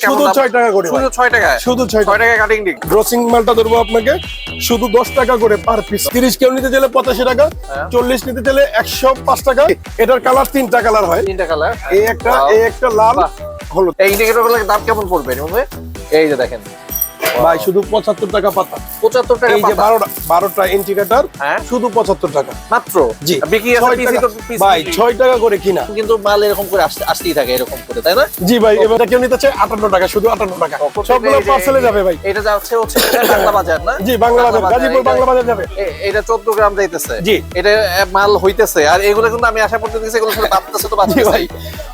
কেমন শুধু ছয় টাকা করে শুধু ছয় টাকা? শুধু ছয় ছয় টাকা কাটিং দিক। ড্রসিং মালটা ধরবো আপনাকে। শুধু দশ টাকা করে পার পিস তিরিশ কেউ নিতে চাইলে পঁচাশি টাকা হ্যাঁ। চল্লিশ নিতে চাইলে একশো পাঁচ টাকা। এটার কালার তিনটা কালার হয়। তিনটা কালার এই একটা এই একটা লাল। হলুদ। এই দাম কেমন পড়বে এই যে দেখেন। ভাই শুধু পঁচাত্তর টাকা পাতা। পঁচাত্তর টাকা এই যে। বারোটা বারোটা ইন্ডিকেটার হ্যাঁ। শুধু পঁচাত্তর টাকা। মাত্র? জি। বিক্রি আছে ছয় পিসি তো পিস ভাই ছয় টাকা করে কিনা। কিন্তু মাল এরকম করে আসতে- আসতেই থাকে এরকম করে তাই না? জি ভাই এবার কেউ নিতে চাই আটান্ন টাকা শুধু আটান্ন টাকা। সবগুলো পার্সেলে যাবে ভাই। এটা যাচ্ছে হচ্ছে বাংলা বাজার না? জি বাংলা বাজার গাজীপুর বাংলা বাজার যাবে। এটা চোদ্দ গ্রাম যাইতেছে। জি। এটা মাল হইতেছে। আর এগুলো কিন্তু আমি আশা করতে দিচ্ছি এগুলো শুধু বাঁচতেছে তো বাঁচতেছে ভাই।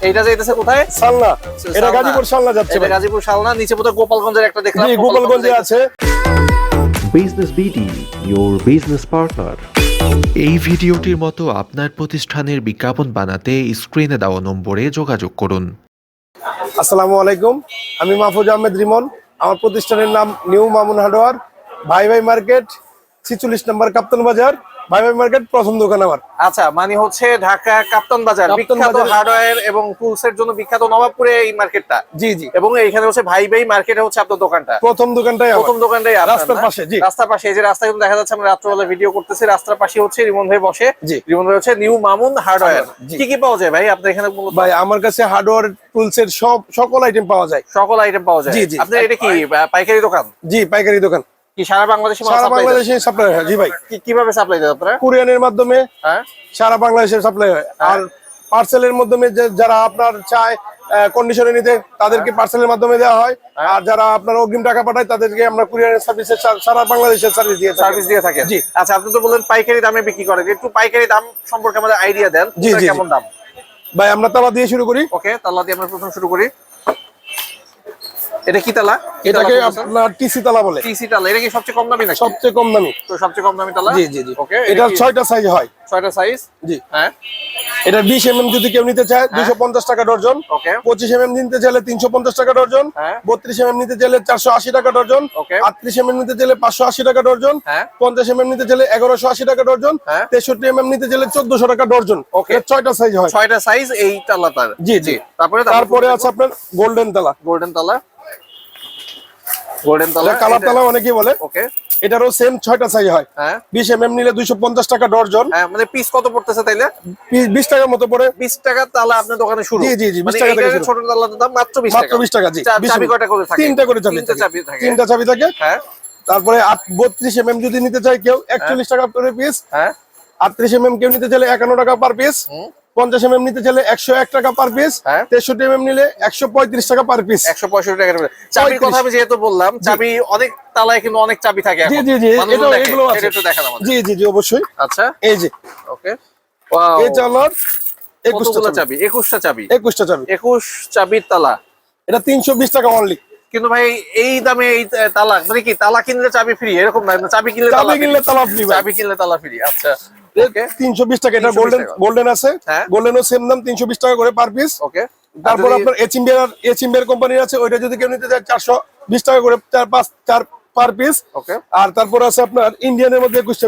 এইটা যাইতেছে কোথায়? সালনা এটা। গাজীপুর সালনা যাচ্ছে এটা ভাই। গাজীপুর সালনা নিচে বোধহয় গোপালগঞ্জের একটা দেখলাম জি গোপালগঞ্জে আছে। Business BD your business partner এই ভিডিওটির মতো আপনার প্রতিষ্ঠানের বিজ্ঞাপন বানাতে স্ক্রিনে দেওয়া নম্বরে যোগাযোগ করুন। আসসালামু আলাইকুম আমি মাহফুজ আহমেদ রিমন। আমার প্রতিষ্ঠানের নাম নিউ মামুন হার্ডওয়ার। ভাই ভাই মার্কেট ছিচল্লিশ নম্বর কাপ্তান বাজার। ভাই ভাই মার্কেট প্রথম দোকান আমার। আচ্ছা মানে হচ্ছে ঢাকা কাপ্তান বাজার বিখ্যাত হার্ডওয়্যার এবং টুলস এর জন্য বিখ্যাত নবাবপুরে এই মার্কেটটা জি জি। এবং এইখানে হচ্ছে ভাই ভাই মার্কেটে হচ্ছে আপনার দোকানটা। প্রথম দোকানটাই প্রথম দোকানটাই রাস্তার পাশে, জি। রাস্তার পাশে এই যে রাস্তা কিন্তু দেখা যাচ্ছে আমরা রাত্রবেলা ভিডিও করতেছি রাস্তার পাশে হচ্ছে রিমন ভাই বসে। জি। রিমন ভাই হচ্ছে নিউ মামুন হার্ডওয়্যার। কি কি পাওয়া যায় ভাই? আপনার এখানে ভাই আমার কাছে হার্ডওয়্যার টুলস এর সব সকল আইটেম পাওয়া যায়। সকল আইটেম পাওয়া যায়। জি, জি। আপনার এটা কি পাইকারি দোকান? জি পাইকারি দোকান। কি সারা বাংলাদেশে সারা বাংলাদেশে সাপ্লাই হয়? জি ভাই। কীভাবে সাপ্লাই দেন আপনারা? কুরিয়ানের মাধ্যমে হ্যাঁ। সারা বাংলাদেশে সাপ্লাই হয়। আর পার্সেলের মাধ্যমে যারা আপনার চায় কন্ডিশনে নিতে তাদেরকে পার্সেলের মাধ্যমে দেওয়া হয়। আর যারা আপনার অগ্রিম টাকা পাঠায় তাদেরকে আমরা কুরিয়ারের সার্ভিসে সারা বাংলাদেশের সার্ভিস দিয়ে সার্ভিস দিয়ে থাকেন জি। আচ্ছা আপনি তো বললেন পাইকারি দামে বিক্রি করেন। একটু পাইকারি দাম সম্পর্কে আমাদের আইডিয়া দেন। জি, কেমন দাম? ভাই আমরা তালা দিয়ে শুরু করি। ওকে তালা দিয়ে আমরা প্রথম শুরু করি। এটা কি তালা? এটাকে আপনার টিসি তালা বলে। টিসি তালা এটা কি সবচেয়ে কম দামি নাকি? সবচেয়ে কম দামি। তো সবচেয়ে কম দামি তালা? জি জি জি। ওকে ছয়টা সাইজ হয়। সাইজ জি। হ্যাঁ। এটা বিশ এমএম যদি কেউ নিতে চায় দুশো পঞ্চাশ টাকা ডর্জন ওকে পঁচিশ এমএম নিতে চাইলে তিনশো পঞ্চাশ টাকা ডর্জন হ্যাঁ। বত্রিশ এমএম নিতে চাইলে চারশো আশি টাকা ডর্জন ওকে। আটত্রিশ এমএম নিতে চাইলে পাঁচশো আশি টাকা ডর্জন হ্যাঁ। পঞ্চাশ এমএম নিতে চাইলে এগারোশো আশি টাকা ডর্জন হ্যাঁ। তেষট্টি এমএম নিতে চাইলে চোদ্দশো টাকা ডর্জন ওকে। এটা ছয়টা সাইজ হয়। ছয়টা সাইজ এই তালাটার। জি জি। তারপরে তারপরে আছে আপনার গোল্ডেন তালা। গোল্ডেন তালা। গোল্ডেন তালা কালার তালা অনেকেই বলে। ওকে এটারও সেম ছয়টা সাইজ হয়। হ্যাঁ। বিশ এমএম নিলে দুইশো পঞ্চাশ টাকা ডর্জন। হ্যাঁ মানে পিস কত পড়তেছে তাইলে? বিশ টাকার মতো পড়ে। বিশ টাকা তালা আপনার দোকানে শুরু। জি, জি, জি, 20 মানে টাকা থেকে ছোট তালার দাম মাত্র বিশ মাত্র বিশ টাকা জি। চাবি কয়টা করে থাকে? তিনটা করে চাবি তিনটা থাকে। চাবি থাকে। তিনটা চাবি থাকে। হ্যাঁ। তারপরে বত্রিশ এমএম যদি নিতে চাই কেউ একচল্লিশ টাকা করে পিস হ্যাঁ। আটত্রিশ এমএম কেউ নিতে চাইলে একান্ন টাকা পার পিস পঞ্চাশ এমএম নিতে চাইলে একশো এক টাকা পার পিস হ্যাঁ। তেষট্টি এমএম নিলে একশো পঁয়ত্রিশ টাকা পার পিস একশো পঁয়ষট্টি টাকা। চাবির কথা আমি যেহেতু বললাম চাবি অনেক তালায় কিন্তু অনেক চাবি থাকে জি জি জি। এগুলো আছে। আমাদের জি জি জি অবশ্যই। আচ্ছা। এই যে। ওকে। ওয়াও এই চালার একুশটা চাবি। একুশটা চাবি। একুশটা চাবি। একুশ চাবির তালা। এটা তিনশো বিশ টাকা অনলি কিন্তু ভাই এই দামে এই তালা মানে কি তালা কিনলে চাবি ফ্রি এরকম না চাবি কিনলে তালা চাবি কিনলে তালা ফ্রি চাবি কিনলে তালা ফ্রি আচ্ছা। তিনশো বিশ টাকা এটা 320 গোল্ডেন গোল্ডেন আছে। হ্যাঁ। গোল্ডেনও সেম দাম তিনশো বিশ টাকা করে পার পিস ওকে তারপর আপনার এচিম্বিয়ার এচিম্বিয়ার কোম্পানির আছে ওইটা যদি কেউ নিতে চায় চারশো বিশ টাকা করে চার পাঁচ চার পার পিস ওকে আর তারপর আছে আপনার ইন্ডিয়ানের মধ্যে একুশ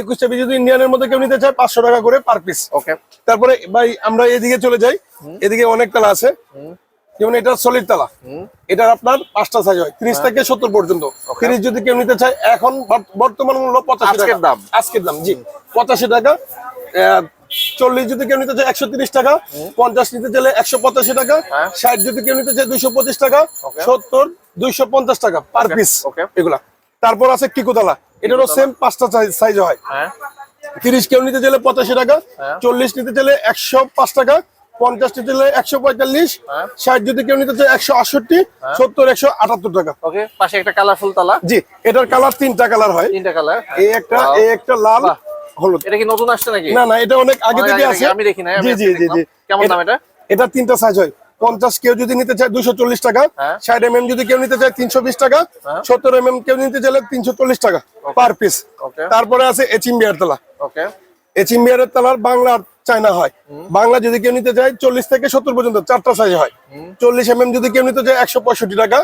একুশ যদি ইন্ডিয়ানের মধ্যে কেউ নিতে চায় পাঁচশো টাকা করে পার পিস ওকে তারপরে ভাই আমরা এদিকে চলে যাই। এদিকে অনেক তালা আছে। যেমন এটা সলিড তালা। এটার আপনার পাঁচটা সাইজ হয় ত্রিশ থেকে সত্তর পর্যন্ত। তিরিশ যদি কেউ নিতে চায় এখন বর্তমান মূল্য পঁচাশি টাকা। দাম। আজকের দাম জি। পঁচাশি টাকা। চল্লিশ যদি কেউ নিতে চায় একশো তিরিশ টাকা। পঞ্চাশ নিতে চাইলে একশো পঁচাশি টাকা। হ্যাঁ। ষাট যদি কেউ নিতে চায় দুইশো পঁচিশ টাকা। সত্তর দুইশো পঞ্চাশ টাকা পার পিস এগুলা। তারপর আছে কিকুতলা এটারও সেম পাঁচটা সাইজ হয়। হ্যাঁ। তিরিশ কেউ নিতে চাইলে পঁচাশি টাকা। হ্যাঁ। চল্লিশ নিতে চাইলে একশো পাঁচ টাকা। পঞ্চাশ নিতে চাইলে একশো পঁয়তাল্লিশ হ্যাঁ। ষাট যদি কেউ নিতে চায় একশো আটষট্টি সত্তর একশো আটাত্তর টাকা। ওকে পাশে একটা কালারফুল তালা। জি এটার কালার তিনটা কালার হয়। তিনটা কালার এই একটা এই একটা লাল হলুদ। এটা কি নতুন আসছে নাকি? না না এটা অনেক আগে থেকে আছে। আমি দেখি আমি জি জি জি জি। কেমন দাম এটা? এটা? তিনটা সাইজ হয়। পঞ্চাশ কেউ যদি নিতে চায় দুশো চল্লিশ টাকা হ্যাঁ। ষাট এম যদি কেউ নিতে চায় তিনশো বিশ টাকা সত্তর এম এম কেউ নিতে চাইলে তিনশো চল্লিশ টাকা পার পিস তারপরে আছে এচিম বিয়ার তলা। ওকে এচিম বিয়ারের তলার বাংলা আর চায়না হয়। বাংলা যদি কেউ নিতে চায় চল্লিশ থেকে সত্তর পর্যন্ত চারটা সাইজ হয়। চল্লিশ এম যদি কেউ নিতে চায় একশো পঁয়ষট্টি টাকা।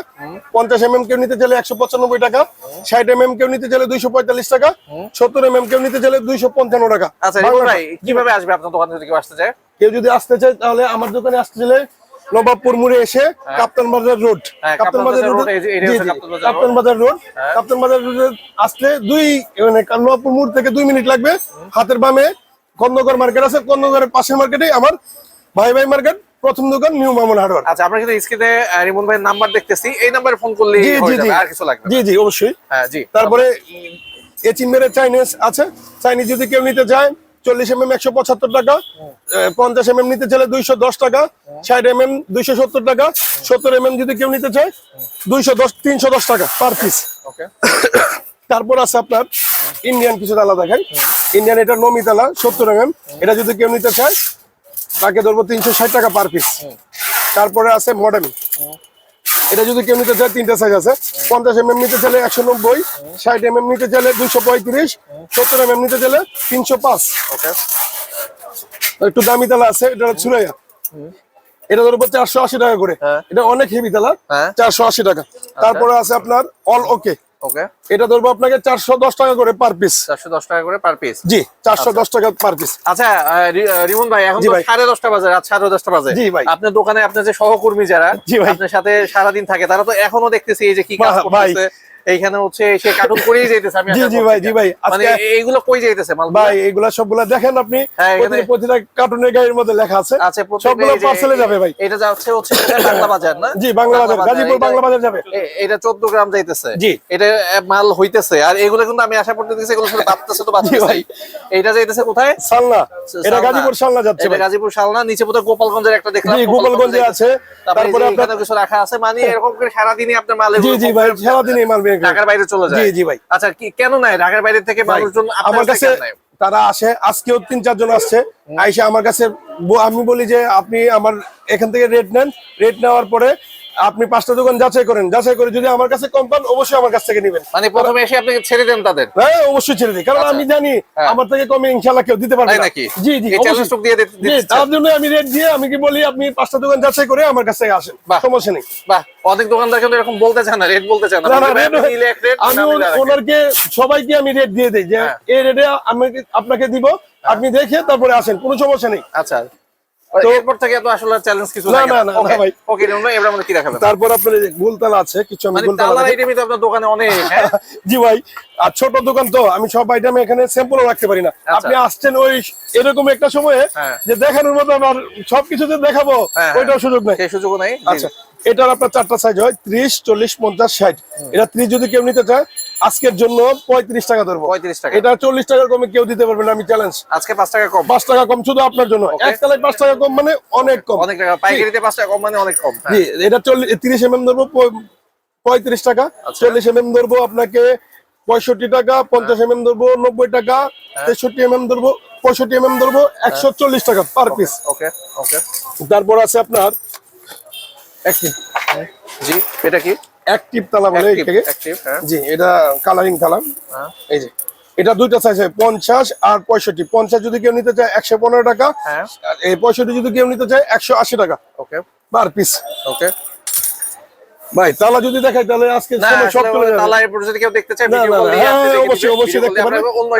পঞ্চাশ এম কেউ নিতে চাইলে একশো পঁচানব্বই টাকা। ষাট এম কেউ নিতে চাইলে দুইশো পঁয়তাল্লিশ টাকা। সত্তর এম কেউ নিতে চাইলে দুইশো পঞ্চান্ন টাকা। আচ্ছা কীভাবে আসবে আপনার দোকানে যদি কেউ আসতে চায়? কেউ যদি আসতে চায় তাহলে আমার দোকানে আসতে চাইলে নবাবপুর মোড়ে এসে কাপ্তান বাজার রোড। হ্যাঁ, কাপ্তান বাজার রোড কাপ্তান বাজার road। কাপ্তান বাজার রোড। কাপ্তান বাজার রোডে আসলে দুই মানে নবাবপুর মোড় থেকে দুই মিনিট লাগবে। হাতের বামে কন্দগর মার্কেট আছে কন্দগরের পাশের মার্কেটে আমার ভাই ভাই মার্কেট প্রথম দোকান নিউ মামুন হার্ডওয়ার আচ্ছা আমরা কিন্তু স্ক্রিনে রিমন ভাইয়ের নাম্বার দেখতেছি। এই নাম্বারে ফোন করলে জি জি জি। আর কিছু লাগবে জি জি অবশ্যই। হ্যাঁ জি। তারপরে এচিমের চাইনিজ আছে। চাইনিজ যদি কেউ নিতে চায় চল্লিশ এম এম একশো পঁচাত্তর টাকা পঞ্চাশ এম এম নিতে চাইলে দুইশো দশ টাকা ষাট এম এম দুইশো সত্তর টাকা সত্তর এম এম যদি কেউ নিতে চায় দুইশো দশ তিনশো দশ টাকা পার পিস ওকে তারপর আছে আপনার ইন্ডিয়ান কিছু তালা দেখাই ইন্ডিয়ান এটা নমি তালা সত্তর এম এম এটা যদি কেউ নিতে চায় তাকে ধরবো তিনশো ষাট টাকা পার পিস তারপরে আছে মডেল এটা যদি কেউ নিতে চায় তিনটা সাইজ আছে। পঞ্চাশ এম এম নিতে চাইলে একশো নব্বই ষাট এম এম নিতে চাইলে দুইশো পঁয়ত্রিশ সত্তর এম এম নিতে চাইলে তিনশো পাঁচ। ওকে। একটু দামি তালা আছে এটা ছুরাইয়া এটা ধরবো চারশো আশি টাকা করে। হ্যাঁ। এটা অনেক হেভি তালা হ্যাঁ। চারশো আশি টাকা। তারপরে আছে আপনার অল ওকে ওকে। এটা ধরবো আপনাকে চারশো দশ টাকা করে পার পিস চারশো দশ টাকা করে পার পিস জি চারশো দশ টাকা পার পিস আচ্ছা রিমন ভাই এখন তো ভাই। সাড়ে দশটা বাজে রাত সাড়ে দশটা বাজে। জি ভাই। আপনার দোকানে আপনার যে সহকর্মী যারা। আপনার সাথে সারাদিন থাকে তারা তো এখনও দেখতেছি এই যে কি কাজ করতেছে। এইখানে হচ্ছে সে কার্টুন করেই যাইতেছে আমি জি, জি ভাই, জি ভাই। মানে এইগুলো কই যাইতেছে মাল ভাই এগুলা সবগুলা দেখেন আপনি হ্যাঁ, প্রতিটা- কার্টুনের গাড়ির মধ্যে লেখা আছে আচ্ছা সবগুলো পার্সেলে যাবে ভাই এটা যাচ্ছে হচ্ছে বাংলা বাজার না জি বাংলা বাজার গাজীপুর বাংলা বাজার যাবে এটা চোদ্দ গ্রাম যাইতেছে জি। এটা মাল হইতেছে আর এগুলো কিন্তু আমি আশা করতে দিচ্ছি এগুলো শুধু তো বাচ্চা ভাই। এটা যাইতেছে কোথায় সালনা এটা গাজীপুর সালনা যাচ্ছে এটা ভাই। গাজীপুর শালনা নিচে বোধহয় গোপালগঞ্জের একটা দেখলাম জি, গোপালগঞ্জে আছে। তারপরে তারপরে কিছু রাখা আছে মানে এরকম করে সারাদিনই আপনার মাল জি জি ভাই সারাদিন এই মাল। ঢাকার বাইরে চলে যায়? জি জি ভাই। আচ্ছা কি কেন নাই? ঢাকার বাইরে থেকে মানুষজন আমার কাছে তারা আসে আজকেও তিন চারজন আসছে। আইসা আমার কাছে আমি বলি যে আপনি আমার এখান থেকে রেট নেন। রেট নেওয়ার পরে আপনি পাঁচটা দোকান যাচাই করেন যাচাই করে যদি আমার কাছে কম পান অবশ্যই আমার কাছ থেকে নেবেন। মানে প্রথমে এসে আপনি ছেড়ে দেন তাদের? হ্যাঁ অবশ্যই ছেড়ে দিই কারণ আচ্ছা। আমি জানি হ্যাঁ। আমার থেকে কমে ইনশাল্লাহ কেউ দিতে পারবে না। নাকি? জি জি এই অবশ্যই। দিয়ে দিতে- জি, তার জন্য আমি রেট দিয়ে আমি কি বলি আপনি পাঁচটা দোকান যাচাই করে আমার কাছ থেকে আসেন। সমস্যা নেই। বাহ অনেক দোকানদার কিন্তু এরকম বলতে চান না রেট বলতে চান না। আমি না নিলে ওন- ওনারকে সবাইকে আমি রেট দিয়ে দিই যে হ্যাঁ। এই রেটে আমি আপনাকে দিব আপনি দেখে তারপরে আসেন কোনো সমস্যা নেই। আচ্ছা। এরপর থেকে তো আসলে চ্যালেঞ্জ কিছু না, না, না, ভাই। ওকে এবার আমাদের কি দেখাবেন তারপর আপনার আছে কিছু আমি মানে গোলতালা আইটেমই তো আপনার দোকানে অনেক হ্যাঁ জি ভাই আর ছোট দোকান তো আমি সব আইটেম এখানে স্যাম্পলও রাখতে পারি না আপনি আসছেন ওই এরকম একটা সময়ে আচ্ছা। হ্যাঁ। যে দেখানোর মতো আমার সবকিছু যে দেখাবো হ্যাঁ। ওইটাও সুযোগ নাই সেই সুযোগও নাই আচ্ছা এটার আপনার চারটা সাইজ হয় ত্রিশ চল্লিশ পঞ্চাশ ষাট এটা ত্রিশ যদি কেউ নিতে চায় আজকের জন্য পঁয়ত্রিশ টাকা ধরবো। 35 টাকা। এটা চল্লিশ টাকার কমে কেউ দিতে পারবে না আমি চ্যালেঞ্জ আজকে পাঁচ টাকা কম। পাঁচ টাকা কম শুধু আপনার জন্য. এক তালায় পাঁচ টাকা কম মানে অনেক কম। অনেক টাকা। পাইকারিতে পাঁচ টাকা কম মানে অনেক কম। হ্যাঁ। জি এটা চল্লিশ তিরিশ এম এম ধরবো পঁয়ত্রিশ টাকা। আচ্ছা। চল্লিশ এম এম ধরবো আপনাকে পঁয়ষট্টি টাকা পঞ্চাশ এম এম ধরবো নব্বই টাকা হ্যাঁ। তেষট্টি এম এম ধরবো পঁয়ষট্টি এম এম ধরবো একশো চল্লিশ টাকা পার পিস ওকে ওকে তারপর আছে আপনার অ্যাক্টিভ জি এটা কি? অ্যাক্টিভ তালা বলে এটাকে। হ্যাঁ। জি এটা কালারিং তালা। হ্যাঁ। এই যে এটা দুইটা সাইজ হয় পঞ্চাশ আর পঁয়ষট্টি। পঞ্চাশ যদি কেউ নিতে চায় একশো পনেরো টাকা হ্যাঁ। এই পঁয়ষট্টি যদি কেউ নিতে চায় একশো আশি টাকা। ওকে পার পিস ওকে ভাই তালা যদি দেখাই তাহলে আজকে সব চলে যাবে। তালা এরপর যদি কেউ দেখতে চায় ভিডিও না, কল দিয়ে হ্যাঁ, অবশ্যই, অবশ্যই দেখতে আমরা অন্য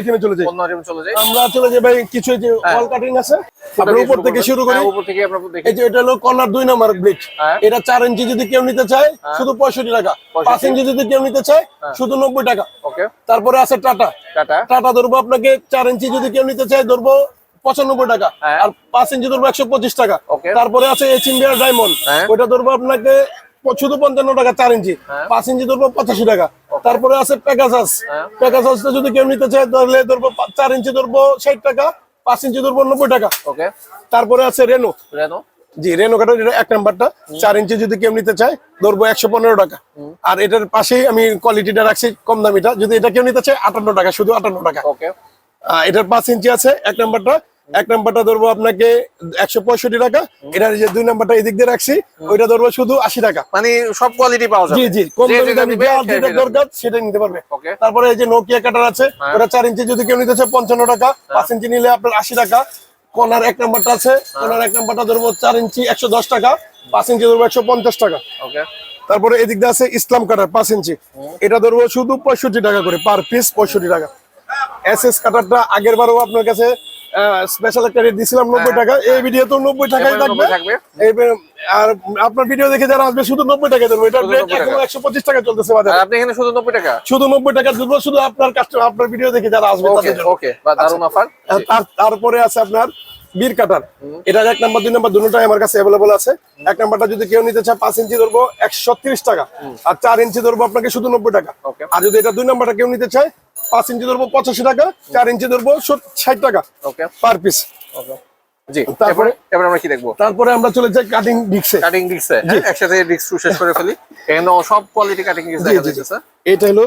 আমরা চলে যাই। অন্য item চলে যাই। আমরা চলে যাই ভাই কিছু যে হ্যাঁ। ওয়াল কাটিং আছে। আমরা উপর থেকে শুরু করি। হ্যাঁ, উপর থেকে আমরা দেখি। এই যে এটা হলো কর্নার দুই নম্বর ব্লেড হ্যাঁ। এটা চার ইঞ্চি যদি কেউ নিতে চায় শুধু পঁয়ষট্টি টাকা। 65 পাঁচ ইঞ্চি যদি কেউ নিতে চায় শুধু নব্বই টাকা। ওকে। তারপরে আছে টাটা। টাটা। টাটা ধরবো আপনাকে চার ইঞ্চি যদি কেউ নিতে চায় ধরবো পঁচানব্বই টাকা। হ্যাঁ। আর পাঁচ ইঞ্চি ধরবো একশো পঁচিশ টাকা। তারপরে আছে এইচ ইন্ডিয়া ডায়মন্ড হ্যাঁ। ওটা ধরবো আপনাকে শুধু পঞ্চান্ন টাকা চার ইঞ্চি। হ্যাঁ। পাঁচ ইঞ্চি ধরবো পঁচাশি টাকা। তারপরে আছে হ্যাঁ। পেগাসাসটা যদি কেউ নিতে চায় তাহলে ধরবো চার ইঞ্চি ধরবো ষাট টাকা পাঁচ ইঞ্চি ধরবো নব্বই টাকা। ওকে তারপরে আছে রেনো রেনো জি রেনো কাটার এটা এক নাম্বারটা। চার ইঞ্চি যদি কেউ নিতে চায় ধরবো একশো পনেরো টাকা। আর এটার পাশেই আমি কোয়ালিটিটা রাখছি কম দামিটা। যদি এটা কেউ নিতে চায় আটান্ন টাকা শুধু আটান্ন টাকা। ওকে এটার পাঁচ ইঞ্চি আছে এক নাম্বারটা। এক নাম্বারটা ধরবো আপনাকে একশো পঁয়ষট্টি টাকা। এটা যে দুই নাম্বারটা এদিক দিয়ে রাখছি ওইটা ধরবো শুধু আশি টাকা। মানে সব কোয়ালিটি পাওয়া যাবে। জি জি কম দামি যেটা দরকার সেটা নিতে পারবে। তারপরে এই যে নোকিয়া কাটার আছে হ্যাঁ। ওটা চার ইঞ্চি যদি কেউ নিতে চায় পঞ্চান্ন টাকা পাঁচ ইঞ্চি নিলে আপনার আশি টাকা। কর্নার এক নাম্বারটা আছে কনার এক নাম্বারটা ধরবো চার ইঞ্চি একশো দশ টাকা পাঁচ ইঞ্চি ধরবো একশো পঞ্চাশ টাকা। তারপরে এদিক দিয়ে আছে ইসলাম কাটার পাঁচ ইঞ্চি। এটা ধরবো শুধু পঁয়ষট্টি টাকা করে পার পিস পঁয়ষট্টি টাকা। এস এস কাটারটা আগের বারও আপনার কাছে স্পেশাল একটা রেট দিছিলাম নব্বই হ্যাঁ, টাকা। এই ভিডিও তো নব্বই টাকাই থাকবে। 90 আর আপনার ভিডিও দেখে যারা আসবে শুধু নব্বই টাকা দেবো এটা। একশো পঁচিশ টাকা চলতেছে বাজারে। আপনি এখানে শুধু নব্বই টাকা? শুধু নব্বই টাকা দেবো শুধু আপনার কাস্টমার আপনার ভিডিও দেখে যারা আসবে ওকে তাদের জন্য। ওকে বা দারুণ অফার আর তার তারপরে আছে আপনার বীর কাটার এটার এক নাম্বার দুই নাম্বার দুটোটাই আমার কাছে অ্যাভেলেবল আছে। এক নাম্বারটা যদি কেউ নিতে চায় পাঁচ ইঞ্চি ধরবো একশো টাকা। আর চার ইঞ্চি ধরবো আপনাকে শুধু নব্বই টাকা. আর যদি এটা দুই নাম্বারটা কেউ নিতে চায় পাঁচ ইঞ্চি ধরবো পঁচাশি টাকা চার ইঞ্চি ধরবো ষাট টাকা ওকে পার পিস ওকে জি তারপরে- এবার আমরা কি দেখব? তারপরে আমরা চলে যাই কাটিং ডিক্সে কাটিং ডিক্সে একসাথে ডিক্স শেষ করে ফেলি। এখানে সব কোয়ালিটি কাটিং ডিক্স দেখা। এটা হলো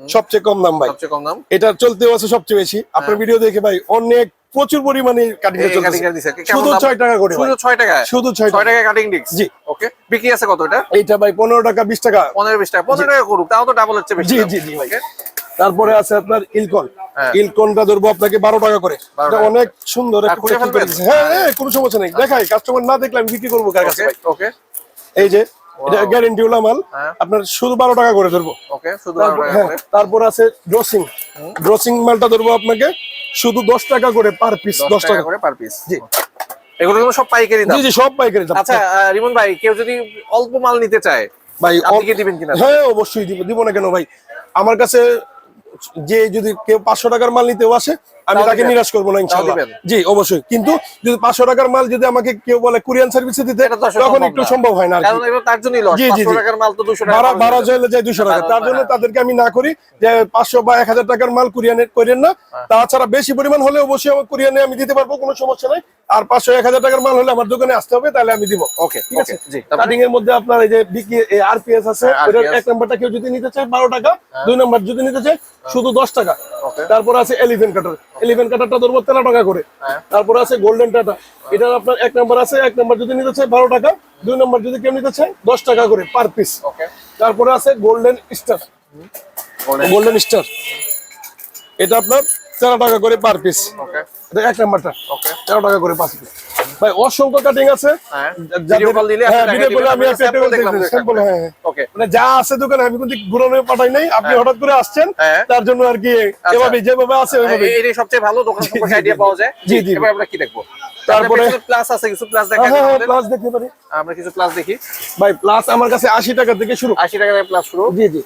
সবচেয়ে কম দাম ভাই। সবচেয়ে কম দাম। এটা চলতেও আছে সবচেয়ে বেশি। আপনার ভিডিও দেখে ভাই অনেক প্রচুর পরিমাণে কাটিং শুধু টাকা করে শুধু 6 টাকা শুধু ছয় ছয় টাকা। কাটিং ডিক্স জি। ওকে বিক্রি আছে কত এটা? এইটা ভাই পনেরো টাকা বিশ টাকা। 15 20 টাকা। 15 টাকা করুক তাও তো ডাবল হচ্ছে বেশি জি, জি, জি, ভাই। তারপরে আছে আপনার ইলকন। হ্যাঁ। ইলকনটা ধরবো আপনাকে বারো টাকা করে। এটা অনেক সুন্দর। হ্যাঁ হ্যাঁ কোনো সমস্যা নেই। দেখাই কাস্টমার না দেখলে আমি বিক্রি করব কার কাছে এই যে এটা গ্যারেন্টি ওলা মাল হ্যাঁ। আপনার শুধু বারো টাকা করে ধরবো। তারপর 12 টাকা করে। তারপর আছে ড্রসিং ড্রসিং মালটা ধরবো আপনাকে শুধু দশ টাকা করে পার পিস দশ টাকা করে পার পিস জি। এগুলো কিন্তু সব পাইকারি দাম। জি জি সব পাইকারি দাম। আচ্ছা রিমন ভাই কেউ যদি অল্প মাল নিতে চায় ভাই আপনি কি দিবেন কিনা? হ্যাঁ অবশ্যই দিব। দিব না কেন ভাই? আমার কাছে যে যদি কেউ পাঁচশো টাকার মাল নিতেও আসে আমি তাকে নিরাশ করব না ইনশাল্লাহ। জি অবশ্যই। কিন্তু যদি পাঁচশো টাকার মাল যদি আমাকে কেউ বলে কুরিয়ান সার্ভিসে দিতে তখন একটু সম্ভব হয় না জি, জি, 500 জি। টাকার মাল তো 200 টাকা ভাড়া খরচ ভাড়া হয়ে চাইলে যায় দুশো টাকা তার জন্য তাদেরকে আমি না করি যে পাঁচশো বা এক হাজার টাকার মাল কুরিয়ানে করেন না। হ্যাঁ। তাছাড়া বেশি পরিমাণ হলে অবশ্যই আমার কুরিয়ানে আমি দিতে পারব কোনো সমস্যা নাই। আর পাঁচশো এক হাজার টাকার মাল হলে আমার দোকানে আসতে হবে তাহলে আমি দিব। ওকে ঠিক আছে? কাটিং এর মধ্যে আপনার এই যে বিকি আরপিএস আছে হ্যাঁ, এক নাম্বারটা কেউ যদি নিতে চায় বারো টাকা। দুই নাম্বার যদি নিতে চায় শুধু দশ টাকা। তারপর আছে এলিভেন কাটার এলিভেন কাটারটা ধরবো তেরো টাকা করে। তারপরে তারপর আছে গোল্ডেন টাটা এটা আপনার এক নাম্বার আছে এক নাম্বার যদি নিতে চায় বারো টাকা দুই নাম্বার যদি কেউ নিতে চায় দশ টাকা করে পার পিস তারপরে আছে গোল্ডেন স্টার গোল্ডেন স্টার এটা আপনার তেরো টাকা করে পার পিস এটা এক নাম্বারটা তেরো টাকা করে পার পিস ভাই অসংখ্য কাটিং আছে। হ্যাঁ। হ্যাঁ। হ্যাঁ মানে যা আছে দোকানে আমি কিন্তু ঘুরানো পাঠাই নাই। আপনি হঠাৎ করে আসছেন। তার জন্য আর কি এভাবে যেভাবে আছে ওইভাবে। এটাই সবচেয়ে ভালো দোকান সম্পর্কে আইডিয়া পাওয়া যায়। জি, জি। এবার আমরা কি দেখব? তারপরে- প্লাস আছে কিছু প্লাস দেখা হ্যাঁ হ্যাঁ প্লাস দেখতে পারি। আমরা কিছু প্লাস দেখি। ভাই প্লাস আমার কাছে টাকা থেকে শুরু। 80 টাকা থেকে প্লাস শুরু। জি জি।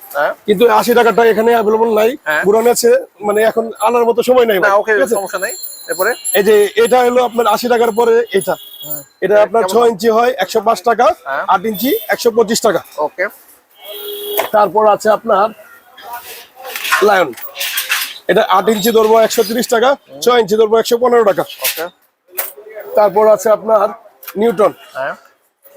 কিন্তু আশি টাকাটা এখানে নাই। ঘুরানো আছে মানে এখন আনার মতো সময় নাই না ওকে সমস্যা নাই। এরপরে? এই যে এটা হলো আপনার আশি টাকার পরে এটা। এটা আপনার ছয় ইঞ্চি হয় একশো পাঁচ টাকা হ্যাঁ। আট ইঞ্চি একশো পঁচিশ টাকা। ওকে। তারপর আছে আপনার লায়ন। এটা আট ইঞ্চি ধরবো একশো তিরিশ টাকা ছয় ইঞ্চি ধরবো একশো পনেরো টাকা। তারপর আছে আপনার নিউটন। হ্যাঁ।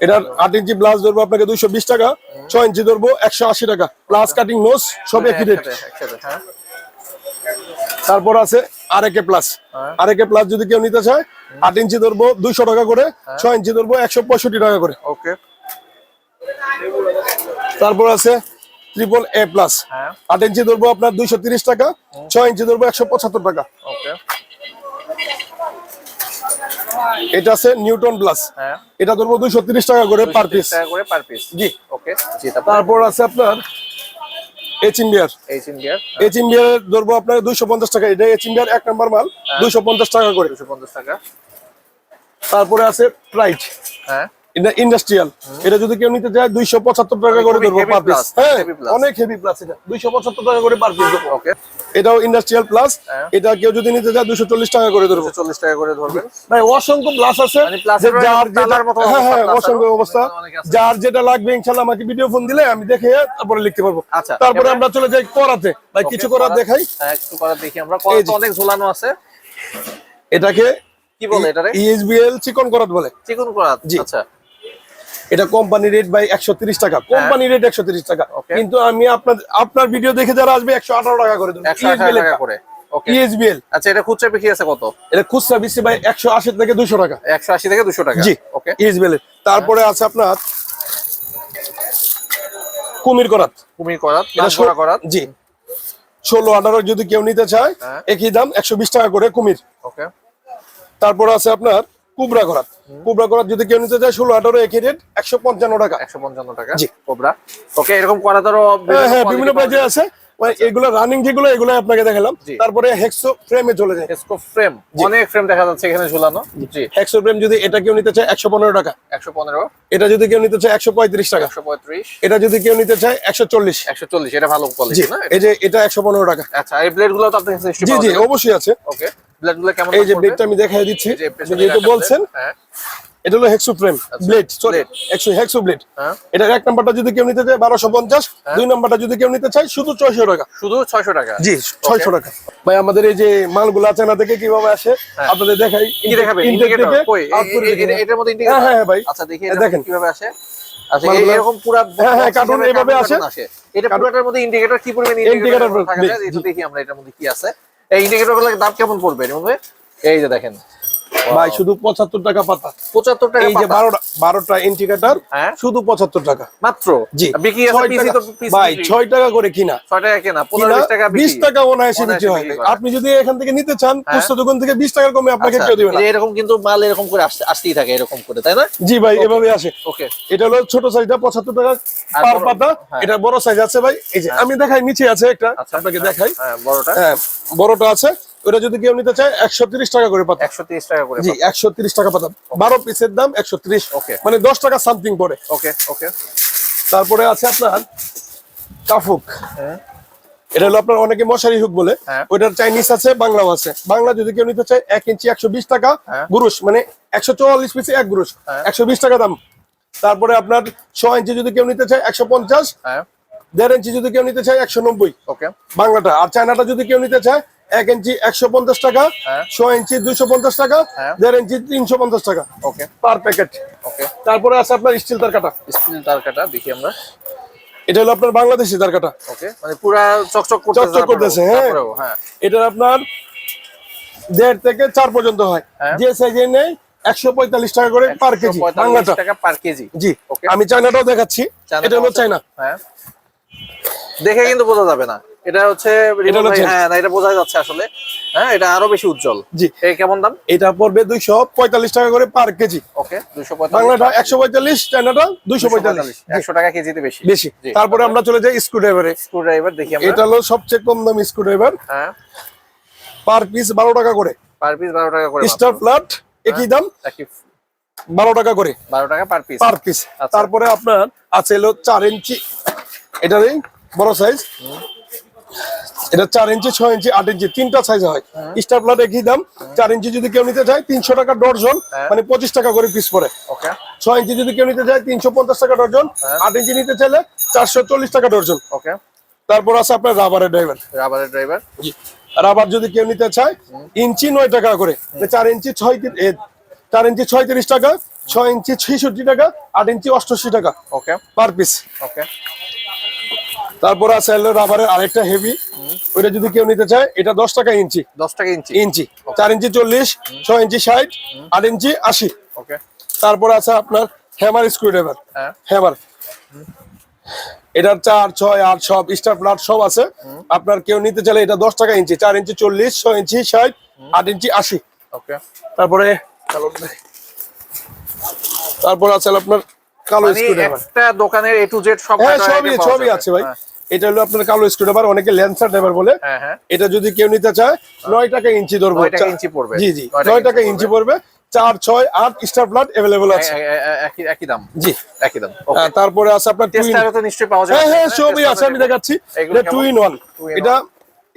এটার আট ইঞ্চি ব্লাউজ ধরবো আপনাকে দুইশো বিশ টাকা ছয় ইঞ্চি ধরবো একশো আশি টাকা। প্লাস কাটিং নোস সব একই রেট হ্যাঁ। তারপর আছে আরেকে প্লাস হ্যাঁ। আরেকে প্লাস যদি কেউ নিতে চায় আট ইঞ্চি ধরবো দুইশো টাকা করে ছয় ইঞ্চি ধরবো একশো পঁয়ষট্টি টাকা করে। ওকে তারপর আছে ট্রিপল এ প্লাস হ্যাঁ। আট ইঞ্চি ধরবো আপনার দুইশো তিরিশ টাকা ছয় ইঞ্চি ধরবো একশো পঁচাত্তর টাকা। এটা আছে নিউটন প্লাস হ্যাঁ। এটা ধরবো দুইশো তিরিশ টাকা করে পার পিস জি। ওকে তারপর আছে আপনার এইচ ইন্ডিয়ার এইচ ইন্ডিয়ার ধরবো আপনার দুইশো পঞ্চাশ টাকা। এটা এইচ ইন্ডিয়ার এক নম্বর মাল দুইশো পঞ্চাশ টাকা করে। 250 টাকা। তারপরে আছে প্রাইট হ্যাঁ। এটা ইন্ডাস্ট্রিয়াল। এটা যদি কেউ নিতে চায় দুইশো পঁচাত্তর টাকা করে ধরবো পার পিস হ্যাঁ অনেক হেভি প্লাস এটা। দুইশো পঁচাত্তর টাকা করে পার পিস ওকে এটাও ইন্ডাস্ট্রিয়াল প্লাস হ্যাঁ। এটা কেউ যদি নিতে চায় দুশো চল্লিশ টাকা করে ধরবো 40 টাকা করে ধরবেন। ভাই অসংখ্য প্লাস আছে। মানে যার মতো হ্যাঁ হ্যাঁ অসংখ্য অবস্থা। যার যেটা লাগবে ইনশাল্লাহ আমাকে ভিডিও ফোন দিলে আমি দেখে তারপরে লিখতে পারব। আচ্ছা, তারপরে আমরা চলে যাই করাতে। ভাই কিছু করার দেখাই। হ্যাঁ কিছু করার দেখি আমরা। এই করার যে। তো অনেক ঝোলানো আছে। এটাকে কি বলে এটারে? ইএসবিএল চিকন করাত বলে। চিকন করাত আচ্ছা। এটা কোম্পানি রেট বাই একশো তিরিশ টাকা। কোম্পানি রেট একশো তিরিশ টাকা। হ্যাঁ। কিন্তু আমি আপনার আপনার ভিডিও দেখে যারা আসবে একশো আঠারো টাকা করে দেবো। 118 টাকা করে। ওকে ইএসবিএল আচ্ছা এটা খুচরা বিক্রি আছে কত? এটা খুচরা থেকে টাকা। 180 থেকে 200 টাকা। জি। ওকে ইএসবিএল তারপরে আছে আপনার কুমির করাত। কুমির করাত এটা করাত। জি। ষোলো আঠারো যদি কেউ নিতে চায় হ্যাঁ। একই দাম একশো বিশ টাকা করে কুমির। ওকে তারপর আছে আপনার কুবরা করাত কুবরা করাত যদি কেউ নিতে চায় ষোলো আঠারো একই রেট একশো পঞ্চান্ন টাকা। 155 টাকা। জি। কোবরা। ওকে এরকম করাতারও হ্যাঁ হ্যাঁ বিভিন্ন প্রাইজে আছে। মানে এগুলো রানিং যেগুলো এগুলো আপনাকে দেখালাম। তারপরে হেক্সো ফ্রেমে চলে যায়। এসকো ফ্রেম অনেক ফ্রেম দেখা যাচ্ছে এখানে ঝুলানো। জি। হেক্সো ফ্রেম যদি এটা কেউ নিতে চায় একশো পনেরো টাকা। একশো পনেরো। এটা যদি কেউ নিতে চায় একশো পঁয়ত্রিশ টাকা। একশো পঁয়ত্রিশ। এটা যদি কেউ নিতে চায় একশো চল্লিশ। একশো চল্লিশ এটা ভালো কোয়ালিটি না? এই যে এটা একশো পনেরো টাকা। আচ্ছা এই ব্লেডগুলো তো আপনার কাছে জি জি অবশ্যই আছে। ওকে ব্লেডগুলো কেমন এই যে ব্লেডটা আমি দেখাই দিচ্ছি। যে আপনি পেছনে যেহেতু রাখা বলছেন হ্যাঁ। এটা হলো হেক্সো ফ্রেম ব্লেড সরি একশো হেক্সো ব্লেড হ্যাঁ। এটা এক নাম্বারটা যদি কেউ নিতে চায় বারোশো পঞ্চাশ দুই নাম্বারটা যদি কেউ নিতে চায় শুধু ছয়শো টাকা। শুধু ছয়শো টাকা। জি ছয়শো টাকা। ভাই আমাদের এই যে মালগুলা চায়না থেকে কীভাবে আসে হ্যাঁ। আপনাদের দেখাই। এটার মধ্যে হ্যাঁ হ্যাঁ ভাই। আচ্ছা দেখি দেখেন। কীভাবে আসে? আচ্ছা এরকম পুরো হ্যাঁ, হ্যাঁ, কার্টুন এইভাবে আসে। এটা পুরোটার মধ্যে ইন্ডিকেটর কি পরিমাণ ইন্ডিকেটর দেখি আমরা এটার মধ্যে কি আছে। এই ইন্ডিকেটরগুলোর দাম কেমন পড়বে এই যে দেখেন। ভাই শুধু পঁচাত্তর টাকা পাতা। পঁচাত্তর টাকা এই যে। বারোটা বারোটা ইন্ডিকেটার হ্যাঁ। শুধু পঁচাত্তর টাকা। মাত্র? জি। বিক্রি আছে পিসি তো পিসি ভাই। ছয় টাকা করে কিনা। ছয় টাকা কেনা টাকা বিশ। টাকা অনায়াসে বিক্রি হয়। আপনি যদি এখান থেকে নিতে চান হ্যাঁ। দোকান থেকে বিশ টাকার কমে আপনাকে আচ্ছা, কেউ দিবে না। এরকম কিন্তু মাল এরকম করে আসতে- আসতেই থাকে এরকম করে তাই না? জি ভাই এভাবে আসে। ওকে এটা হলো ছোট সাইজটা পঁচাত্তর টাকা পার পাতা। হ্যাঁ। এটা বড় সাইজ আছে ভাই। এই যে আমি দেখাই নিচে আছে একটা। আচ্ছা আপনাকে দেখাই। হ্যাঁ বড়টা। হ্যাঁ বড়টা আছে। ওটা যদি কেউ নিতে চায় একশো তিরিশ টাকা করে পাতা। একশো তিরিশ টাকা করে জি একশো টাকা পাতা। বারো পিসের দাম একশো তিরিশ। Okay. মানে দশ টাকা সামথিং পরে ওকে ওকে তারপরে আছে আপনার কাফুক। হ্যাঁ। এটা হলো আপনার অনেকে মশারি হুক বলে। হ্যাঁ। ওইটার চাইনিজ আছে বাংলাও আছে। বাংলা যদি কেউ নিতে চায় এক ইঞ্চি একশো বিশ টাকা হ্যাঁ। গুরুষ মানে একশো চুয়াল্লিশ পিসে এক গুরুষ হ্যাঁ। একশো বিশ টাকা দাম। তারপরে আপনার ছ ইঞ্চি যদি কেউ নিতে চায় একশো পঞ্চাশ। হ্যাঁ। দেড় ইঞ্চি যদি কেউ নিতে চায় একশো নব্বই। ওকে বাংলাটা। আর চায়নাটা যদি কেউ নিতে চায় এক ইঞ্চি একশো পঞ্চাশ টাকা হ্যাঁ। ছ ইঞ্চি দুইশো পঞ্চাশ টাকা হ্যাঁ। দেড় ইঞ্চি তিনশো পঞ্চাশ টাকা ওকে। Per packet. ওকে। তারপরে আছে আপনার স্টিল তার কাটা। স্টিল তারকাটা দেখি আমরা। এটা হলো আপনার বাংলাদেশি তার কাটা। ওকে মানে পুরা চকচক করতেছে চকচক করতেছে, হ্যাঁ। হ্যাঁ। এটার আপনার দেড় থেকে চার পর্যন্ত হয়। যে সাইজে নেই একশো পঁয়তাল্লিশ টাকা করে পার কেজি 145 টাকা পার কেজি। জি আমি চায়নাটাও দেখাচ্ছি। এটা হলো চায়না। হ্যাঁ। দেখে কিন্তু বোঝা যাবে না। এটা হচ্ছে হ্যাঁ না এটা বোঝা যাচ্ছে আসলে। হ্যাঁ এটা আরও বেশি উজ্জ্বল। জি। এই কেমন দাম? এটা পড়বে দুইশো পঁয়তাল্লিশ টাকা করে পার কেজি। ওকে দুশো বাংলাটা একশো পঁয়তাল্লিশ চায়নাটা দুইশো পঁয়তাল্লিশ। একশো টাকা কেজিতে বেশি। বেশি। তারপরে আমরা চলে যাই স্ক্রু ড্রাইভারে স্ক্রু ড্রাইভার দেখি আমরা। এটা হলো সবচেয়ে কম দাম স্ক্রু ড্রাইভার হ্যাঁ। পার পিস বারো টাকা করে। পার পিস বারো টাকা করে স্টার ফ্ল্যাট একই দাম। বারো টাকা করে। বারো টাকা পার পিস। Per piece. আচ্ছা। তারপরে আপনার আছে হলো চার ইঞ্চি। এটা এটারই বড় সাইজ এটা চার ইঞ্চি ছয় ইঞ্চি আট ইঞ্চি তিনটা সাইজ হয়। স্টার প্লাট একই দাম। চার ইঞ্চি যদি কেউ নিতে চায় তিনশো টাকা ডর্জন হ্যাঁ। মানে পঁচিশ টাকা করে পিস ওকে ছয় ইঞ্চি যদি কেউ নিতে চায় তিনশো পঞ্চাশ টাকা ডর্জন হ্যাঁ। আট ইঞ্চি নিতে চাইলে চারশো চল্লিশ টাকা ডর্জন ওকে তারপর আছে আপনার রাবারের ড্রাইভার রাবারের ড্রাইভার রাবার যদি কেউ নিতে চায় ইঞ্চি নয় টাকা করে। চার ইঞ্চি ছয় চার ইঞ্চি ছয়ত্রিশ টাকা ছয় ইঞ্চি ছেষট্টি টাকা আট ইঞ্চি অষ্টআশি টাকা ওকে পার পিস ওকে তারপর আছে হলো রাবারের আরেকটা হেভি ওইটা যদি কেউ নিতে চায় এটা দশ টাকা ইঞ্চি। দশ টাকা ইঞ্চি। ইঞ্চি। চার ইঞ্চি চল্লিশ ছয় ইঞ্চি ষাট আট ইঞ্চি আশি। ওকে তারপর আছে আপনার হ্যামার স্ক্রু ড্রাইভার হ্যাঁ। হ্যামার এটার চার ছয় আট সব স্টার প্লাট সব আছে। আপনার কেউ নিতে চাইলে এটা দশ টাকা ইঞ্চি। চার ইঞ্চি চল্লিশ ছয় ইঞ্চি ষাট আট ইঞ্চি আশি। ওকে তারপরে তারপর আছে আপনার কালো মানে স্ক্রু ড্রাইভার একটা দোকানের এ টু জেড সব হ্যাঁ সবই সবই আছে ভাই। হ্যাঁ, এটা হলো আপনার কালো স্ক্রু ড্রাইভার অনেকে ল্যান্সার ড্রাইভার বলে। হ্যাঁ এটা যদি কেউ নিতে চায় নয় টাকা ইঞ্চি ধরবো ইঞ্চি পড়বে। জি জি নয় টাকা ইঞ্চি পড়বে। চার ছয় আট স্টার অ্যাভেলেবল আছে। একই দাম। জি। একই দাম। তারপরে আছে আপনার টুইন নিশ্চয়ই পাওয়া হ্যাঁ হ্যাঁ সবই আছে আমি দেখাচ্ছি। এটা কেমন? টু ইন ওয়ান এটা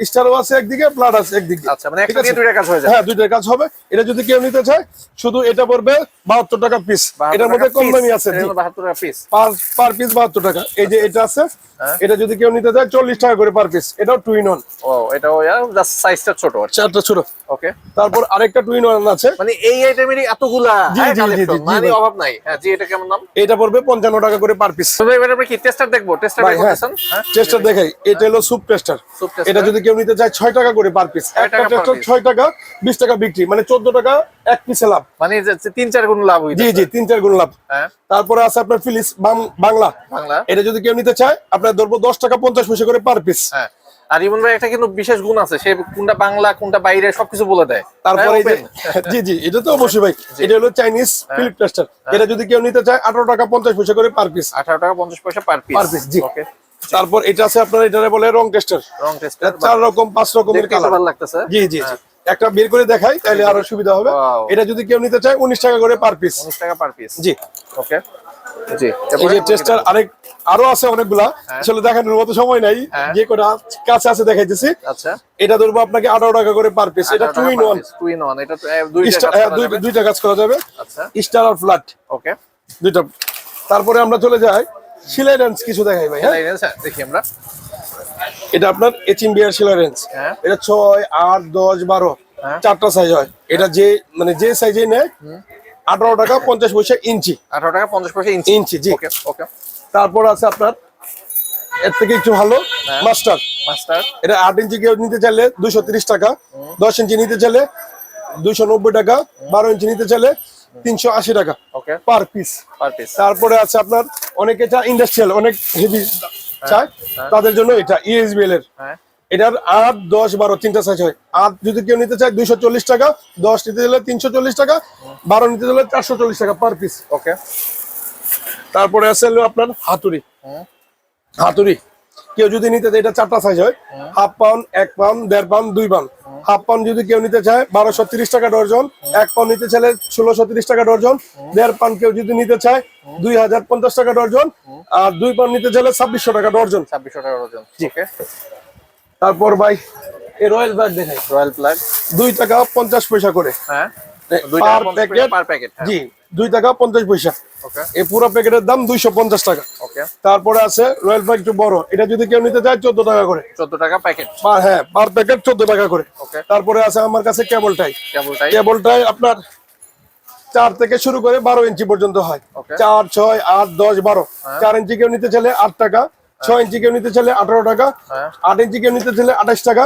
স্টারও আছে একদিকে প্লাট আছে একদিকে। আচ্ছা, মানে একটা দিয়ে দুইটা কাজ হয়ে যাবে। হ্যাঁ দুইটার কাজ হবে। এটা যদি কেউ নিতে চায় শুধু এটা পড়বে বাহাত্তর টাকা পিস এটার মধ্যে কম দামি আছে। জি। বাহাত্তর টাকা পিস পার পার পিস বাহাত্তর টাকা। এই যে এটা আছে হ্যাঁ। এটা যদি কেউ নিতে চায় চল্লিশ টাকা করে পার পিস এটাও টু ইন ও এটাও জাস্ট সাইজটা ছোট চারটা ছোট। ওকে তারপর আরেকটা টুইন আছে। মানে এই আইটেমেরই এতগুলা হ্যাঁ, মানে অভাব নাই। হ্যাঁ জি এটা কেমন দাম এটা পড়বে পঞ্চান্ন টাকা করে পার পিস তো এবার আমরা কি টেস্টার দেখব? টেস্টার হ্যাঁ। টেস্টার দেখাই। এটা হলো সুপ টেস্টার এটা যদি কেউ নিতে চায় ছয় টাকা করে পার পিস ছয় একটা টাকা। ছয় বিশ টাকা বিক্রি মানে চোদ্দ টাকা এক পিসে লাভ। মানে তিন চার গুণ লাভ জি জি তিন চার গুণ লাভ। হ্যাঁ। তারপরে আছে আপনার ফিলিস বাংলা। বাংলা। এটা যদি কেউ নিতে চায় আপনার ধরবো দশ টাকা পঞ্চাশ পয়সা করে পার পিস হ্যাঁ। আর ইমন ভাই একটা কিন্তু বিশেষ গুণ আছে। সে কোনটা বাংলা কোনটা বাইরে সবকিছু বলে দেয়। তারপরে হ্যাঁ, জি জি এটা তো অবশ্যই ভাই। এটা হলো চাইনিজ ফিলিপ টেস্টার এটা যদি কেউ নিতে চায় আঠারো টাকা পঞ্চাশ পয়সা করে পার পিস আঠারো টাকা পঞ্চাশ পয়সা per piece Per piece, ji. Okay তারপর এটা আছে আপনার এটা বলে রং টেস্টার রং টেস্টার চার রকম পাঁচ রকমের কালার লাগতেছে? জি জি জি। একটা বের করে দেখাই তাহলে আরও সুবিধা হবে। এটা যদি কেউ নিতে চায় উনিশ টাকা করে পার পিস 19 টাকা পার পিস জি। ওকে। জি টেস্টার আরেক আরও আছে অনেকগুলা। আসলে দেখানোর মতো সময় নাই। হ্যাঁ। যে কটা কাছে আছে দেখাইতেছি। আচ্ছা। এটা ধরবো আপনাকে আঠারো টাকা করে পার পিস এটা two in one two in one এটা দুইটা কাজ করা যাবে। দুইটা কাজ করা যাবে। আচ্ছা। স্টার আর ফ্ল্যাট ওকে। দুইটা। তারপরে আমরা চলে যাই। সিলাই রেঞ্জ কিছু দেখাই ভাই হ্যাঁ? দেখি আমরা। এটা আপনার এইচএম বিআর সিলাই রেঞ্জ হ্যাঁ। এটা ছয় আট দশ বারো হ্যাঁ। চারটা সাইজ হয়। এটা যে মানে যে সাইজে নেয় আঠারো টাকা পঞ্চাশ পয়সা ইঞ্চি। 18 টাকা 50 পয়সা ইঞ্চি। ইঞ্চি জি। ওকে ওকে। তারপর আছে আপনার এর থেকে একটু ভালো হ্যাঁ। মাস্টার মাস্টার এটা আট ইঞ্চি কেউ নিতে চাইলে দুশো তিরিশ টাকা দশ ইঞ্চি নিতে চাইলে দুশো নব্বই টাকা বারো ইঞ্চি নিতে চাইলে তিনশো আশি টাকা ওকে পার পিস পার পিস তারপরে আছে আপনার অনেক এটা ইন্ডাস্ট্রিয়াল অনেক হেভি চায় তাদের জন্য এটা ইএসবিএল এর। হ্যাঁ। এটার আট দশ বারো তিনটা সাইজ হয়। আট যদি কেউ নিতে চায় দুইশো চল্লিশ টাকা দশ নিতে চাইলে তিনশো চল্লিশ টাকা বারো নিতে চাইলে চারশো চল্লিশ টাকা পার পিস ওকে তারপরে আছে আপনার হাতুড়ি। হুম। হাতুড়ি। কেউ যদি নিতে চায় এটা চারটা সাইজ হয়। হাফ পাউন্ড এক পাউন্ড দেড় পাউন্ড দুই পাউন্ড হাফ পাউন্ড যদি কেউ নিতে চায় বারোশো তিরিশ টাকা ডর্জন। এক পাউন্ড নিতে চাইলে ষোলোশো তিরিশ টাকা ডর্জন। দেড় পাউন্ড কেউ যদি নিতে চায় দুই হাজার পঞ্চাশ টাকা ডর্জন। আর দুই পাউন্ড নিতে চাইলে ছাব্বিশশো টাকা ডর্জন। 2600 টাকা ওজন ওকে তারপর ভাই এই রয়্যাল ব্যাগ দেখাই। রয়্যাল প্লাগ দুই টাকা পঞ্চাশ পয়সা করে। হ্যাঁ। পার প্যাকেট পার প্যাকেট জি দুই টাকা পঞ্চাশ পয়সা। ওকে এই পুরো প্যাকেটের দাম দুইশো পঞ্চাশ টাকা। তারপরে আছে রয়্যাল একটু বড় এটা যদি কেউ নিতে চায় চোদ্দ টাকা করে। 14 টাকা প্যাকেট হ্যাঁ পার প্যাকেট চোদ্দ টাকা করে। তারপরে আছে আমার কাছে আপনার চার থেকে শুরু করে বারো ইঞ্চি পর্যন্ত হয়। চার ছয় আট দশ বারো। চার ইঞ্চি কেউ নিতে চাইলে আট টাকা ছয় ইঞ্চি কেউ নিতে চাইলে আঠারো টাকা হ্যাঁ। আট ইঞ্চি কেউ নিতে চাইলে আঠাশ টাকা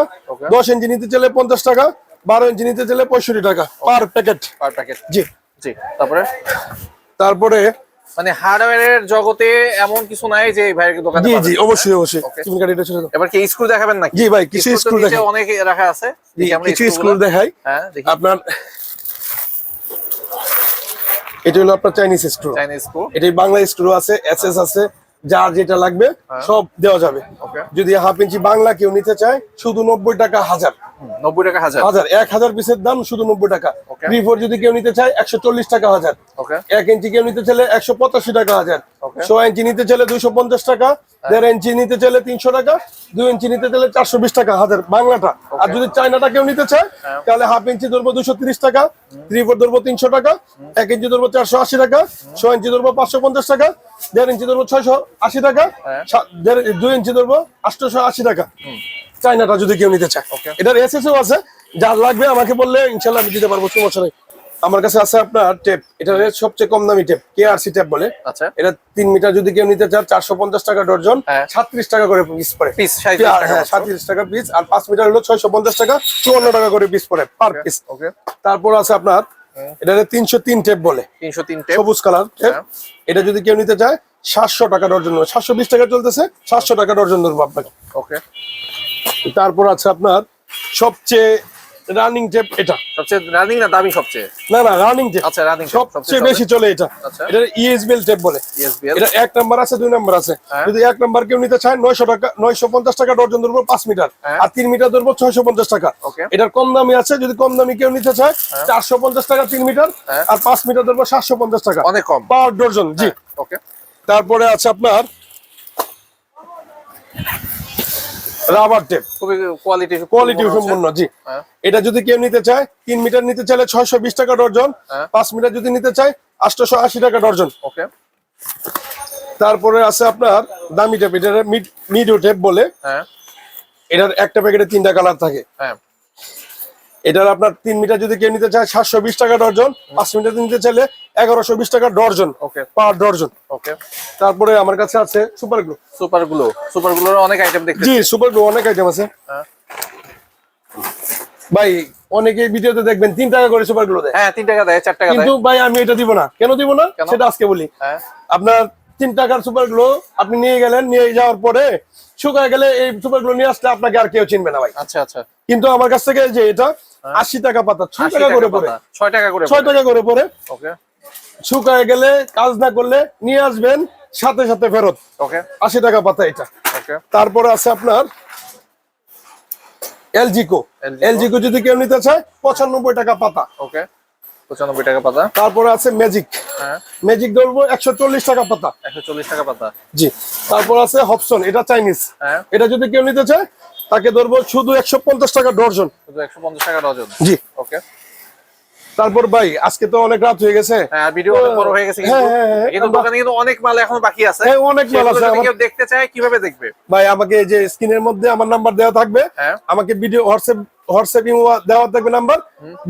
দশ ইঞ্চি নিতে চাইলে পঞ্চাশ টাকা বারো ইঞ্চি নিতে চাইলে পঁয়ষট্টি টাকা পার প্যাকেট পার প্যাকেট জি। জি তারপরে? তারপরে মানে হার্ডওয়্যারের জগতে এমন কিছু নাই যে ভাইয়ের দোকানে জি জি অবশ্যই অবশ্যই। গাড়িটা ছেড়ে দাও। এবার কি স্ক্রু দেখাবেন নাকি? জি ভাই, কিছু তো দেখাই। অনেক রাখা আছে। কিছু স্ক্রু দেখাই। হ্যাঁ আপনার এটা হলো আপনার চাইনিজ স্ক্রু চাইনিজ স্ক্রু এটাই বাংলা স্ক্রু আছে এসএস আছে। যার যেটা লাগবে সব দেওয়া যাবে। যদি হাফ ইঞ্চি বাংলা কেউ নিতে চায় শুধু নব্বই টাকা হাজার। নব্বই টাকা হাজার। হাজার এক হাজার পিসের দাম শুধু নব্বই টাকা। থ্রি ফোর যদি কেউ নিতে চায় একশো চল্লিশ টাকা হাজার। এক ইঞ্চি কেউ নিতে চাইলে একশো পঁচাশি টাকা হাজার. ইঞ্চি নিতে চাইলে দুইশো পঞ্চাশ টাকা। দেড় ইঞ্চি নিতে চাইলে তিনশো টাকা। দুই ইঞ্চি নিতে চাইলে চারশো বিশ টাকা হাজার বাংলাটা। আর যদি চায়নাটা কেউ নিতে চায় তাহলে হাফ ইঞ্চি ধরবো দুশো তিরিশ টাকা। থ্রি ফোর ধরবো তিনশো টাকা। এক ইঞ্চি ধরবো চারশো আশি টাকা। ছ ইঞ্চি ধরবো পাঁচশো পঞ্চাশ টাকা। দেড় ইঞ্চি ধরবো ছয়শো আশি টাকা হ্যাঁ। দুই ইঞ্চি ধরবো আটশোশো আশি টাকা। চায়নাটা যদি কেউ নিতে চায়. এটার এসএসও আছে যার লাগবে আমাকে বললে ইনশাল্লাহ আমি দিতে পারব সমস্যা নেই। আমার কাছে আছে আপনার টেপ এটা সবচেয়ে কম দামি টেপ কে আর সি টেপ বলে। আচ্ছা। এটা তিন মিটার যদি কেউ নিতে চান চারশো পঞ্চাশ টাকা ডর্জন হ্যাঁ। সাতত্রিশ টাকা করে পিস পড়ে। পিস সাঁত্রিশ টাকা হ্যাঁ পিস আর পাঁচ মিটার হলো ছয়শো পঞ্চাশ টাকা চুয়ান্ন টাকা করে পিস পড়ে পার পিস ওকে। তারপর আছে আপনার এটা তিনশো তিন টেপ বলে। তিনশো তিন টেপ। সবুজ কালার টেপ। হ্যাঁ। এটা যদি কেউ নিতে চায় সাতশো টাকা ডর্জন সাতশো বিশ টাকা চলতেছে সাতশো টাকা ডর্জন ধরবো আপনাকে। ওকে। তারপর আছে আপনার সবচেয়ে রানিং টেপ এটা। সবচেয়ে রানিং না দামি সবচেয়ে? না না রানিং টেপ আচ্ছা রানিং সবচেয়ে বেশি চলে এটা। আচ্ছা। এটা ইএসবিএল টেপ বলে। এটা এক নাম্বার আছে দুই নাম্বার আছে। হ্যাঁ। যদি এক নাম্বার কেউ নিতে চায় নয়শো টাকা নয়শো পঞ্চাশ টাকা ডর্জন ধরবো পাঁচ মিটার। হ্যাঁ। আর তিন মিটার ধরবো ছয়শো পঞ্চাশ টাকা। এটার কম দামি আছে যদি কম দামি কেউ নিতে চায় চারশো পঞ্চাশ টাকা তিন মিটার। হ্যাঁ। আর পাঁচ মিটার ধরবো সাতশো পঞ্চাশ টাকা। অনেক কম। পার ডর্জন জি। ওকে। তারপরে আছে আপনার রাবার টেপ খুবই কোয়ালিটি কোয়ালিটি সম্পূর্ণ জি। হ্যাঁ। এটা যদি কেউ নিতে চায় তিন মিটার নিতে চাইলে ছয়শো বিশ টাকা ডর্জন হ্যাঁ। পাঁচ মিটার যদি নিতে চায় আটশোশো আশি টাকা ডর্জন ওকে। তারপরে আছে আপনার দামি টেপ এটা মিডিও টেপ বলে। হ্যাঁ। এটার একটা প্যাকেটে তিনটা কালার থাকে। হ্যাঁ। এটার আপনার তিন মিটার যদি কেউ নিতে চায় সাতশো বিশ টাকা ডর্জন পাঁচ মিটার নিতে চাইলে এগারোশো বিশ টাকা ডর্জন ওকে। পার ডর্জন। ওকে। তারপরে আমার কাছে আছে super glue super glue super গ্লোর অনেক আইটেম দেখতে জি সুপার গ্লু অনেক আইটেম আছে। হ্যাঁ। ভাই অনেকে ভিডিওতে দেখবেন তিন টাকা করে সুপার গ্লু দেয়। হ্যাঁ তিন টাকা দেয় চার টাকা কিন্তু ভাই আমি এটা দিব না। কেন দিব না? সেটা আজকে বলি। হ্যাঁ। আপনার তিন টাকার সুপার গ্লো আপনি নিয়ে গেলেন নিয়ে যাওয়ার পরে শুকায় গেলে এই সুপার গ্লো নিয়ে আসলে আপনাকে আর কেউ চিনবে না ভাই। আচ্ছা আচ্ছা। কিন্তু আমার কাছ থেকে যে এটা আশি টাকা পাতা ছয় টাকা করে পড়ে। ছয় টাকা করে ছয় টাকা করে পড়ে। ওকে। শুকায় গেলে কাজ না করলে নিয়ে আসবেন সাথে সাথে ফেরত। ওকে। আশি টাকা পাতা এটা। ওকে। তারপরে আছে আপনার এলজিকো এলজিকো যদি কেউ নিতে চায় পঁচানব্বই টাকা পাতা। ওকে। পঁচানব্বই টাকা পাতা। তারপরে আছে ম্যাজিক। হ্যাঁ। ম্যাজিক ধরবো একশো চল্লিশ টাকা পাতা। একশো চল্লিশ টাকা পাতা। জি। তারপর আছে হপসন এটা চাইনিজ। হ্যাঁ। এটা যদি কেউ নিতে চায় তাকে ধরবো শুধু একশো পঞ্চাশ টাকা ডর্জন। শুধু একশো পঞ্চাশ টাকা ডজন? জি। ওকে তারপর ভাই আজকে তো অনেক রাত হয়ে গেছে। হ্যাঁ ভিডিও অনেক বড় হয়ে গেছে কিন্তু। হ্যাঁ। কিন্তু দোকানে কিন্তু অনেক মাল এখনও বাকি আছে। হ্যাঁ, অনেক মাল আছে। যদি দেখতে চায় কীভাবে দেখবে? ভাই আমাকে যে স্ক্রিনের মধ্যে আমার নাম্বার দেওয়া থাকবে। আমাকে ভিডিও হোয়াটসঅ্যাপ হোয়াটসঅ্যাপ ইমো দেওয়া থাকবে নাম্বার।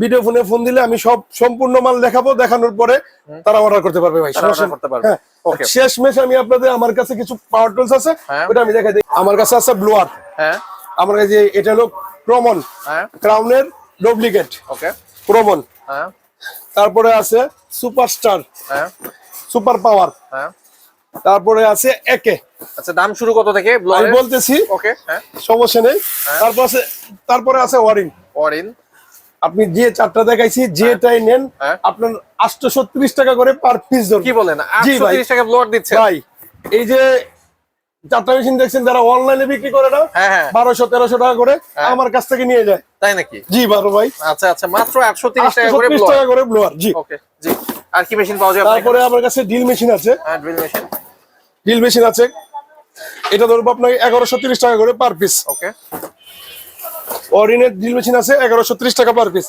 ভিডিও ফোনে ফোন দিলে আমি সব সম্পূর্ণ মাল দেখাবো। দেখানোর পরে তারা অর্ডার করতে পারবে ভাই। সমস্যা করতে পারবে। Okay. শেষ মেশ আমি আপনাদের আমার কাছে কিছু পাওয়ার টুলস আছে। ওটা আমি দেখাই দিই। আমার কাছে আছে ব্লোয়ার হ্যাঁ। আমার কাছে এটা হলো ক্রমন হ্যাঁ। ক্রাউনের ডুপ্লিকেট। ওকে। ক্রমন হ্যাঁ। তারপরে আছে সুপারস্টার। হ্যাঁ। Super power. হ্যাঁ। তারপরে আছে একে। আচ্ছা দাম শুরু কত থেকে? আমি বলতেছি ওকে হ্যাঁ। সমস্যা নেই। তারপর আছে তারপরে আছে ওয়ারিং অরিন আপনি যে চারটা দেখাইছি যেটাই নেন। আপনার আটশো ত্রিশ টাকা করে পার পিস কি বলেন? জি আটশো টাকা ব্লোয়ার দিচ্ছে ভাই এই যে চারটা মেশিন দেখছেন যারা অনলাইনে বিক্রি করে না হ্যাঁ হ্যাঁ। বারোশো তেরোশো টাকা করে হ্যাঁ। আমার কাছ থেকে নিয়ে যায়। তাই নাকি? জি বারো ভাই। আচ্ছা আচ্ছা মাত্র আটশো তিরিশ টাকা করে ব্লোয়ার জি। ওকে জি। আর কি মেশিন পাওয়া যায় তারপরে আমার কাছে ডিল মেশিন আছে। ড্রিল মেশিন ডিল মেশিন আছে। এটা ধরবো আপনাকে এগারোশো তিরিশ টাকা করে পার পিস ওকে অরিনের ডিল মেশিন আছে এগারোশো ত্রিশ টাকা পার পিস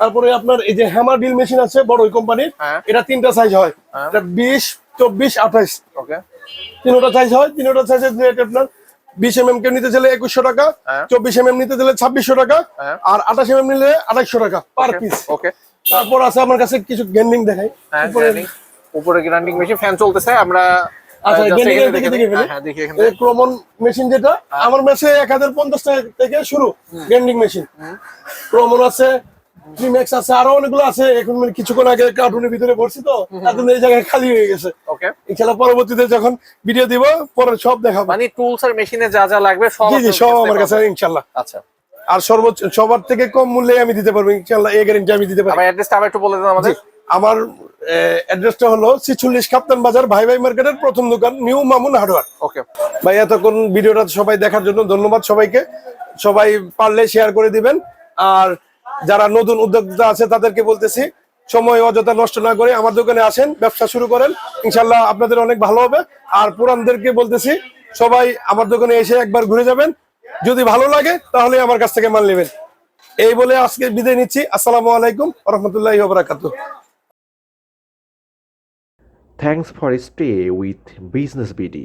তারপরে আপনার এই যে হ্যামার ডিল মেশিন আছে বড় ওই কোম্পানির। এটা তিনটা সাইজ হয়। হ্যাঁ। এটা বিশ চব্বিশ আঠাইশ ওকে তিনটা সাইজ হয় তিনটা সাইজের রেট আপনার বিশ এম এম কে নিতে চাইলে একুশশো টাকা হ্যাঁ। চব্বিশ এম এম নিতে চাইলে ছাব্বিশশো টাকা হ্যাঁ। আর আঠাশ এম এম নিলে আঠাইশশো টাকা পার পিস ওকে তারপর আছে আমার কাছে কিছু গেন্ডিং দেখাই। হ্যাঁ উপরে- গ্রাইন্ডিং মেশিন ফ্যান চলতেছে আমরা আচ্ছা এখানে মেশিন যেটা আমার মেশে এক হাজার পঞ্চাশ টাকা থেকে শুরু গেন্ডিং মেশিন ক্রমন আছে প্রিম্যাক্স আছে আরও অনেকগুলো আছে। এখন মানে কিছুক্ষণ আগে কার্টুনের ভিতরে পড়ছি তো জন্য এই জায়গায় খালি হয়ে গেছে। ওকে পরবর্তীতে যখন ভিডিও দিব পরে সব দেখাবো। মানে টুলস আর মেশিনে যা যা লাগবে সব জি সব আমার কাছে পাবেন। ইনশাল্লাহ আচ্ছা। আর সর্বোচ্চ সবার থেকে কম মূল্যে আমি দিতে পারব ইনশাল্লাহ এই গ্যারেন্টি আমি দিতে পারি। আবার অ্যাড্রেসটা আবার একটু বলে দেন আমাদের। আমার অ্যাড্রেসটা হলো ছিচল্লিশ কাপ্তান বাজার ভাই ভাই মার্কেটের প্রথম দোকান নিউ মামুন হার্ডওয়ার ওকে ভাই এতক্ষণ ভিডিওটা সবাই দেখার জন্য ধন্যবাদ সবাইকে। সবাই পারলে শেয়ার করে দিবেন। আর যারা নতুন উদ্যোক্তা আছে তাদেরকে বলতেছি, সময় অযথা নষ্ট না করে আমার দোকানে আসেন, ব্যবসা শুরু করেন ইনশাল্লাহ আপনাদের অনেক ভালো হবে। আর পুরানদেরকে বলতেছি, সবাই আমার দোকানে এসে একবার ঘুরে যাবেন। যদি ভালো লাগে, তাহলে আমার কাছ থেকে মাল নেবেন। এই বলে আজকে বিদায় নিচ্ছি। আসসালামু আলাইকুম রহমতুল্লাহ বারাকাতুহ Thanks for stay with Business BD.